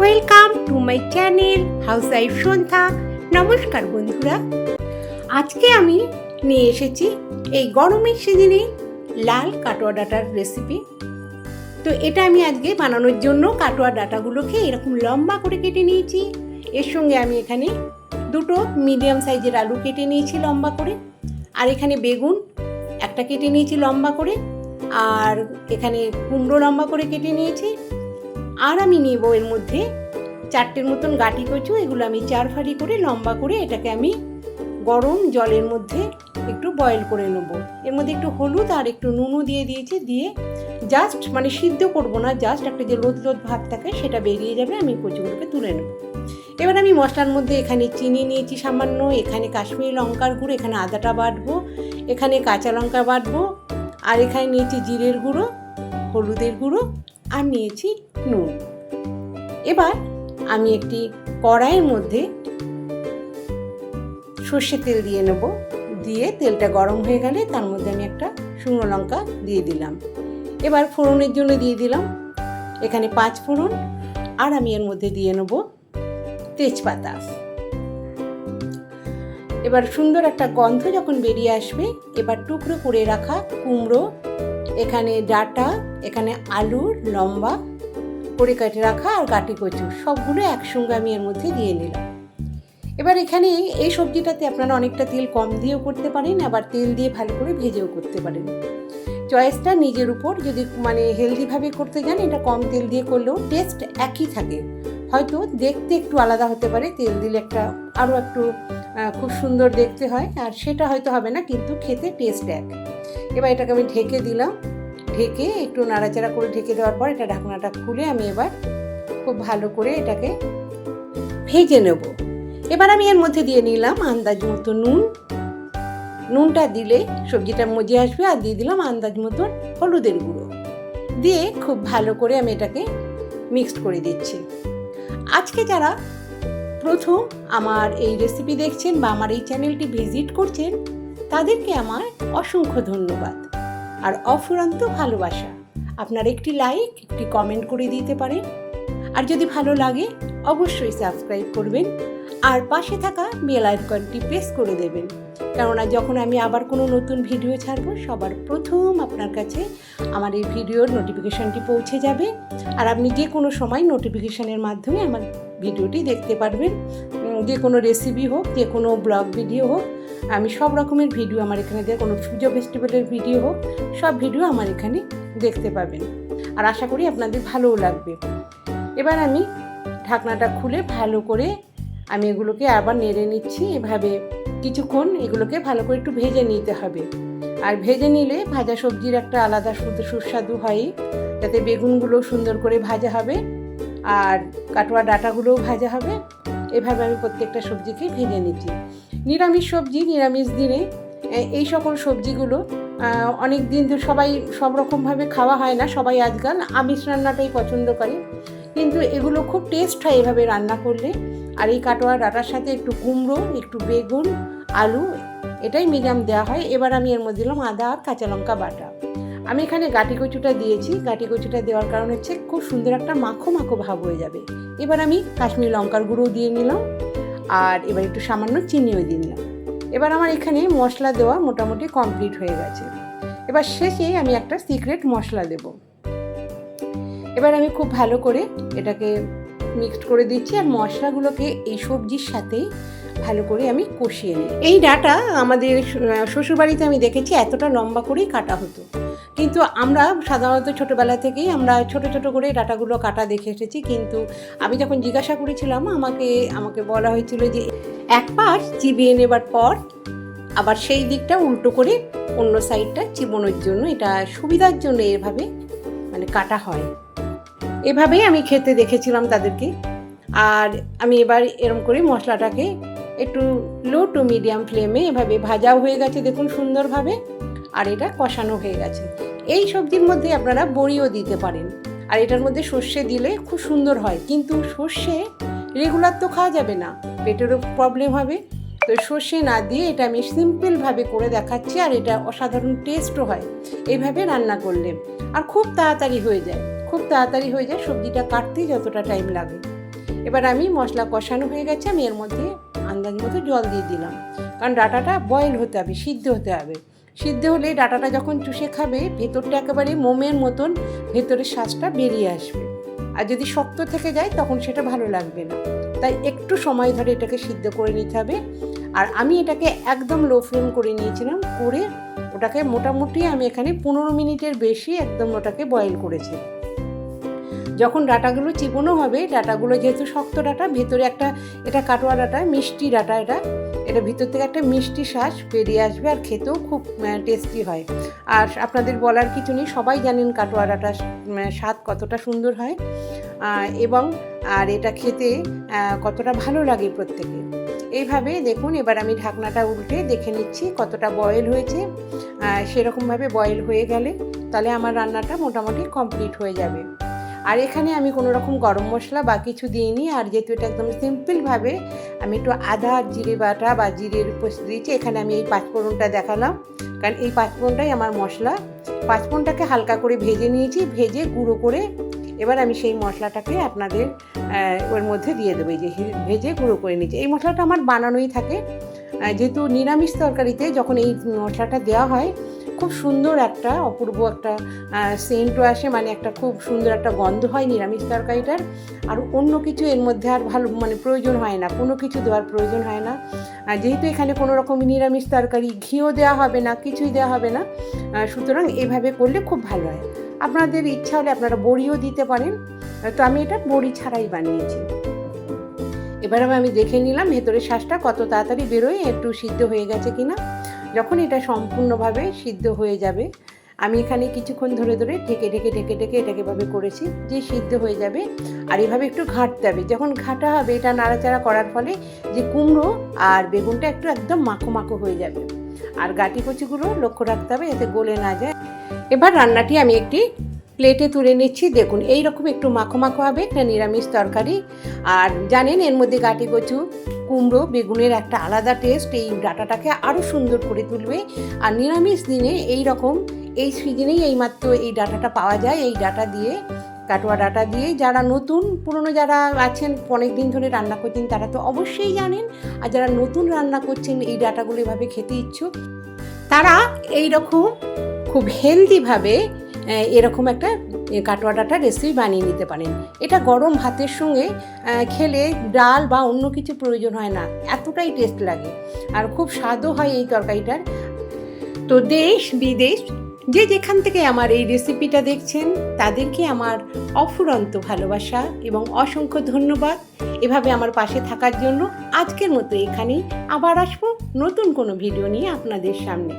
Welcome to my channel house wife Sandhya নমস্কার বন্ধুরা। আজকে আমি নিয়ে এসেছি এই গরমের সিজনে লাল কাটোয়া ডাটার রেসিপি তো এটা আমি আজকে বানানোর জন্য কাটোয়া ডাটাগুলোকে এরকম লম্বা করে কেটে নিয়েছি। এর সঙ্গে আমি এখানে দুটো মিডিয়াম সাইজের আলু কেটে নিয়েছি লম্বা করে। আর এখানে বেগুন একটা কেটে নিয়েছি লম্বা করে। আর এখানে কুমড়ো লম্বা করে কেটে নিয়েছি। আর আমি নেব এর মধ্যে চারটের মতন গাটি কচু, এগুলো আমি চার ফাড়ি করে, লম্বা করে এটাকে আমি গরম জলের মধ্যে একটু বয়েল করে নেব। এর মধ্যে একটু হলুদ আর একটু নুনও দিয়ে দিয়েছি, দিয়ে জাস্ট মানে সিদ্ধ করব না জাস্ট একটা যে লোদ লোদ ভাব থাকে সেটা বেরিয়ে যাবে, আমি কচুগুলোকে তুলে নেব। এবার আমি মশলার মধ্যে এখানে চিনি নিয়েছি সামান্য, এখানে কাশ্মীরি লঙ্কার গুঁড়ো, এখানে আদাটা বাটবো, এখানে কাঁচা লঙ্কা বাটবো, আর এখানে নিয়েছি জিরের গুঁড়ো, হলুদের গুঁড়ো আর নিয়েছি নুন। এবার আমি একটি কড়াইয়ের মধ্যে সর্ষে তেল দিয়ে নেব। দিয়ে তেলটা গরম হয়ে গেলে তার মধ্যে আমি একটা শুকনো লঙ্কা দিয়ে দিলাম। এবার ফোড়নের জন্য দিয়ে দিলাম এখানে পাঁচ ফোড়ন আর আমি এর মধ্যে দিয়ে নেব তেজপাতা। এবার সুন্দর একটা গন্ধ যখন বেরিয়ে আসবে, এবার টুকরো করে রাখা কুমড়ো, এখানে ডাটা এখানে আলু, লম্বা করে কেটে রাখা আর গাটি কচু, সবগুলো একসঙ্গে আমি এর মধ্যে দিয়ে নিলাম। এবার এখানে এই সবজিটাতে আপনারা অনেকটা তেল কম দিয়েও করতে পারেন, আবার তেল দিয়ে ভালো করে ভেজেও করতে পারেন। চয়েসটা নিজের উপর, যদি মানে হেলদিভাবে করতে যান, এটা কম তেল দিয়ে করলেও টেস্ট একই থাকে। হয়তো দেখতে একটু আলাদা হতে পারে, তেল দিলে একটা আরও একটু খুব সুন্দর দেখতে হয়, আর সেটা হয়তো হবে না, কিন্তু খেতে টেস্ট এক। এবার এটাকে আমি ঢেকে দিলাম। ঢেকে একটু নাড়াচাড়া করে ঢেকে দেওয়ার পর এটা ঢাকনাটা খুলে আমি এবার খুব ভালো করে এটাকে ভেজে নেব। এবার আমি এর মধ্যে দিয়ে নিলাম আন্দাজ মতো নুন। নুনটা দিলে সবজিটা মজে আসবে আর দিয়ে দিলাম আন্দাজ মতো হলুদের গুঁড়ো। দিয়ে খুব ভালো করে আমি এটাকে মিক্সড করে দিচ্ছি। আজকে যারা প্রথম আমার এই রেসিপি দেখছেন বা আমার এই চ্যানেলটি ভিজিট করছেন, তাদেরকে আমার অসংখ্য ধন্যবাদ। আর অফুরন্ত ভালোবাসা। আপনার একটি লাইক একটি কমেন্ট করে দিতে পারেন। আর যদি ভালো লাগে, অবশ্যই সাবস্ক্রাইব করবেন। আর পাশে থাকা বেল আইকনটি প্রেস করে দেবেন। কেননা যখন আমি আবার কোনো নতুন ভিডিও ছাড়বো, সবার প্রথম আপনার কাছে আমার এই ভিডিওর নোটিফিকেশানটি পৌঁছে যাবে। আর আপনি যে কোনো সময় নোটিফিকেশানের মাধ্যমে আমার ভিডিওটি দেখতে পারবেন। যে কোনো রেসিপি হোক, যে কোনো ব্লগ ভিডিও হোক আমি সব রকমের ভিডিও আমার এখানে দেয় কোনো পুজো ফেস্টিভ্যালের ভিডিও হোক, সব ভিডিও আমার এখানে দেখতে পাবেন। আর আশা করি আপনাদের ভালোও লাগবে। এবার আমি ঢাকনাটা খুলে ভালো করে আমি এগুলোকে আবার নেড়ে নিচ্ছি। এভাবে কিছুক্ষণ এগুলোকে ভালো করে একটু ভেজে নিতে হবে। আর ভেজে নিলে ভাজা সবজির একটা আলাদা সুস্বাদু হয়, যাতে বেগুনগুলো সুন্দর করে ভাজা হবে, আর কাটোয়া ডাটাগুলোও ভাজা হবে। এভাবে আমি প্রত্যেকটা সবজিকে ভেজে নিচ্ছি। নিরামিষ সবজি, নিরামিষ দিনে এই সকল সবজিগুলো অনেক দিন তো সবাই সব রকমভাবে খাওয়া হয় না, সবাই আজকাল আমিষ রান্নাটাই পছন্দ করে। কিন্তু এগুলো খুব টেস্ট হয় এভাবে রান্না করলে। আর এই কাটোয়া ডাটার সাথে একটু কুমড়ো, একটু বেগুন, আলু, এটাই মিডিয়াম দেওয়া হয়। এবার আমি এর মধ্যে দিলাম আদা আর কাঁচা লঙ্কা বাটা। আমি এখানে গাটি কচুটা দিয়েছি। গাটি কচুটা দেওয়ার কারণ হচ্ছে খুব সুন্দর একটা মাখো মাখো ভাব হয়ে যাবে। এবার আমি কাশ্মীরি লঙ্কার গুঁড়ো দিয়ে নিলাম আর এবার একটু সামান্য চিনিও দিয়ে নিলাম। এবার আমার এখানে মশলা দেওয়া মোটামুটি কমপ্লিট হয়ে গেছে। এবার শেষে আমি একটা সিক্রেট মশলা দেব। এবার আমি খুব ভালো করে এটাকে মিক্সড করে দিচ্ছি আর মশলাগুলোকে এই সবজির সাথে ভালো করে আমি কষিয়ে নিই এই ডাটা আমাদের শ্বশুরবাড়িতে আমি দেখেছি এতটা লম্বা করেই কাটা হতো। কিন্তু আমরা সাধারণত ছোটোবেলা থেকেই আমরা ছোট ছোট করে ডাটাগুলো কাটা দেখে এসেছি, কিন্তু আমি যখন জিজ্ঞাসা করেছিলাম, আমাকে আমাকে বলা হয়েছিল যে এক পাশ চিবিয়ে নেবার পর আবার সেই দিকটা উল্টো করে অন্য সাইডটা চিবোনোর জন্য, এটা সুবিধার জন্য এভাবে মানে কাটা হয়। এভাবেই আমি খেতে দেখেছিলাম তাদেরকে। আর আমি এবার এরম করে মশলাটাকে একটু লো টু মিডিয়াম ফ্লেমে এভাবে ভাজাও হয়ে গেছে, দেখুন সুন্দরভাবে। আর এটা কষানো হয়ে গেছে। এই সবজির মধ্যে আপনারা বড়িও দিতে পারেন। আর এটার মধ্যে সর্ষে দিলে খুব সুন্দর হয়। কিন্তু সর্ষে রেগুলার তো খাওয়া যাবে না। পেটেরও প্রবলেম হবে। তো সর্ষে না দিয়ে এটা আমি সিম্পলভাবে করে দেখাচ্ছি আর এটা অসাধারণ টেস্টও হয়। এইভাবে রান্না করলে আর খুব তাড়াতাড়ি হয়ে যায়। খুব তাড়াতাড়ি হয়ে যায় সবজিটা কাটতে যতটা টাইম লাগে। এবার আমি মশলা কষানো হয়ে গেছে। আমি এর মধ্যে আন্দাজ মতো জল দিয়ে দিলাম। কারণ ডাটাটা বয়েল হতে হবে, সিদ্ধ হতে হবে। সিদ্ধ হলে ডাটাটা যখন চুষে খাবে, ভেতরটা একেবারে মোমের মতন ভেতরের শ্বাসটা বেরিয়ে আসবে। আর যদি শক্ত থেকে যায়, তখন সেটা ভালো লাগবে না। তাই একটু সময় ধরে এটাকে সিদ্ধ করে নিতে হবে। আর আমি এটাকে একদম লো ফ্লেম করে নিয়েছিলাম, করে ওটাকে মোটামুটি আমি এখানে পনেরো মিনিটের বেশি একদম ওটাকে বয়েল করেছি। যখন ডাটাগুলো চিপনো হবে, ডাটাগুলো যেহেতু শক্ত ডাটা, ভেতরে একটা, এটা কাটোয়া ডাটা, মিষ্টি ডাটা এটা এটা ভিতর থেকে একটা মিষ্টি শ্বাস বেরিয়ে আসবে আর খেতেও খুব টেস্টি হয়। আর আপনাদের বলার কিছু নেই, সবাই জানেন কাটোয়া ডাটা স্বাদ কতটা সুন্দর হয়। এবং, আর এটা খেতে কতটা ভালো লাগে প্রত্যেকে। এইভাবে দেখুন, এবার আমি ঢাকনাটা উল্টে দেখে নিচ্ছি কতটা বয়েল হয়েছে। সেরকমভাবে বয়েল হয়ে গেলে তাহলে আমার রান্নাটা মোটামুটি কমপ্লিট হয়ে যাবে। আর এখানে আমি কোনো রকম গরম মশলা বা কিছু দিইনি। আর যেহেতু এটা একদম সিম্পলভাবে আমি একটু আদা, জিরে বাটা বা জিরের পোস্ত দিয়েছি। এখানে আমি এই পাঁচফোড়নটা দেখালাম। কারণ এই পাঁচফোড়নটাই আমার মশলা। পাঁচফোড়নটাকে হালকা করে ভেজে নিয়েছি, ভেজে গুঁড়ো করে এবার আমি সেই মশলাটাকে আপনাদের ওর মধ্যে দিয়ে দেবো। যে ভেজে গুঁড়ো করে নিয়েছি। এই মশলাটা আমার বানানোই থাকে। যেহেতু নিরামিষ তরকারিতে যখন এই মশলাটা দেওয়া হয় খুব সুন্দর একটা অপূর্ব একটা সেন্টও আসে মানে একটা খুব সুন্দর একটা গন্ধ হয় নিরামিষ তরকারিটার। আর অন্য কিছু এর মধ্যে আর ভালো মানে প্রয়োজন হয় না, কোনো কিছু দেওয়ার প্রয়োজন হয় না। আর যেহেতু এখানে কোনো রকম নিরামিষ তরকারি ঘিও দেওয়া হবে না, কিছুই দেওয়া হবে না সুতরাং এভাবে করলে খুব ভালো হয়। আপনাদের ইচ্ছা হলে আপনারা বড়িও দিতে পারেন, তো আমি এটা বড়ি ছাড়াই বানিয়েছি। এবার আমি দেখে নিলাম ভেতরের শ্বাসটা কত তাড়াতাড়ি বেরোয়, একটু সিদ্ধ হয়ে গেছে কিনা। যখন এটা সম্পূর্ণভাবে সিদ্ধ হয়ে যাবে, আমি এখানে কিছুক্ষণ ধরে ধরে ঢেকে ঢেকে ঢেকে ঢেকে এটাকে এভাবে করেছি যে সিদ্ধ হয়ে যাবে। আর এভাবে একটু ঘাঁটতে হবে। যখন ঘাটা হবে, এটা নাড়াচাড়া করার ফলে যে কুমড়ো আর বেগুনটা একটু একদম মাখো মাখো হয়ে যাবে। আর গাটি কচিগুলো লক্ষ্য রাখতে হবে যাতে গলে না যায়। এবার রান্নাটি আমি একটি প্লেটে তুলে নিচ্ছি। দেখুন এই রকম একটু মাখো মাখো হবে, একটা নিরামিষ তরকারি। আর জানেন, এর মধ্যে গাটি কচু, কুমড়ো, বেগুনের একটা আলাদা টেস্ট এই ডাটাটাকে আরও সুন্দর করে তুলবে। আর নিরামিষ দিনে এই রকম এই সিজনেই এইমাত্র এই ডাটাটা পাওয়া যায়। এই ডাটা দিয়ে, কাটোয়া ডাটা দিয়ে, যারা নতুন, পুরনো যারা আছেন অনেক দিন ধরে রান্না করছেন, তারা তো অবশ্যই জানেন। আর যারা নতুন রান্না করছেন, এই ডাটাগুলো এভাবে খেতে ইচ্ছুক, তারা এই রকম খুব হেলদিভাবে এরকম একটা কাটোয়া ডাটা রেসিপি বানিয়ে নিতে পারেন। এটা গরম ভাতের সঙ্গে খেলে ডাল বা অন্য কিছু প্রয়োজন হয় না, এতটাই টেস্ট লাগে। আর খুব স্বাদও হয় এই তরকারিটার। তো দেশ, বিদেশ, যে যেখান থেকে আমার এই রেসিপিটা দেখছেন, তাদেরকে আমার অফুরন্ত ভালোবাসা এবং অসংখ্য ধন্যবাদ। এভাবে আমার পাশে থাকার জন্য আজকের মতো এখানেই। আবার আসব নতুন কোনো ভিডিও নিয়ে আপনাদের সামনে।